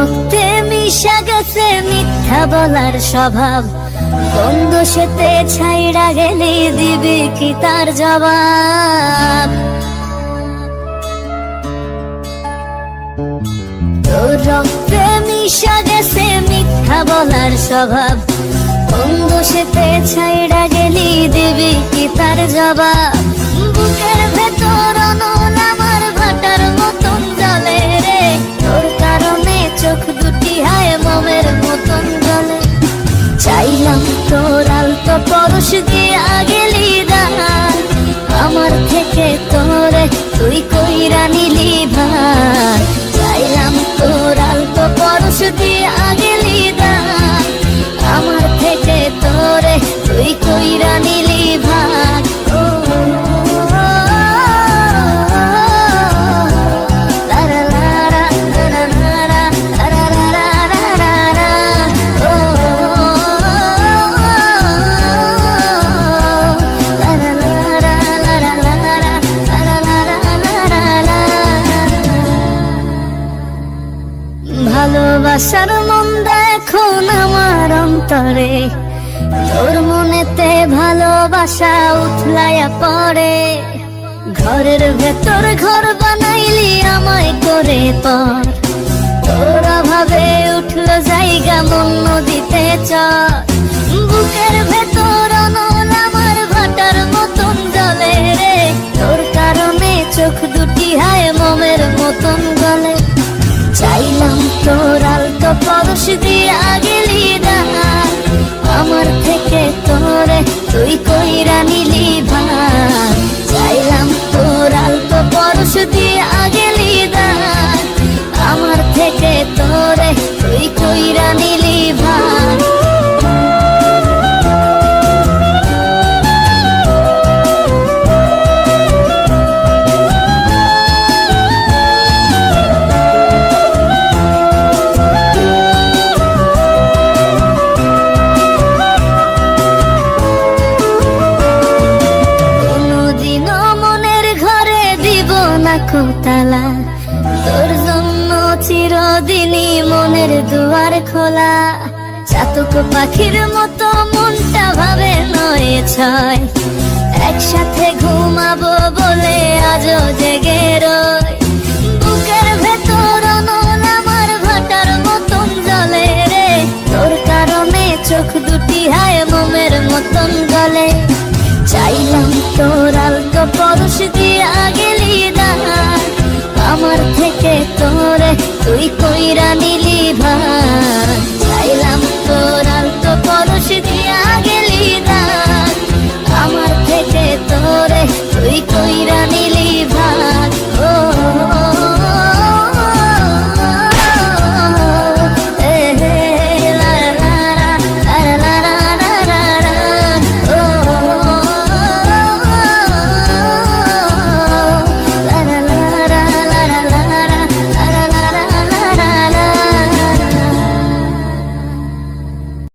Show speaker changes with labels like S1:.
S1: রক্তে মিশা গেছে মিথ্যা বলার স্বভাব। বন্ধ সেতে ছাইড়া গেলে দিবি কি তার জবাব? তোর রক্তে মিশা গেছে মিথ্যা বলার স্বভাব। বন্ধ সেতে ছাইড়া গেলি দিবি কি তার জবাব? পরশ দিয়া গেলি দান আমার থেকে তোরে তুই কইরা নিলি ভাই চাইলাম তোর আলতো পরশ দিয়া গেলি দান আমার থেকে তোরে তুই কইরা নিলি ভাই ভালোবাসার মন দেখো আমার অন্তরে। তোর মনেতে ভালোবাসা উঠলাইয়া পড়ে। ঘরের ভেতর ঘর বানাইলি আমায় করে পর। তোর অভাবে উঠল জায়গা মন নদীতে চর। দিয়া গেলি না আমার থেকে তোরে তুই কইরা কোতালা। তোর জন্য চিরদিনই মনের দুয়ার খোলা। চাতক পাখির মতো মনটা ভাবে নয় ছয়। একসাথে ঘুমাবো বলে আজও জেগে তুই কইরা নিলি ভাই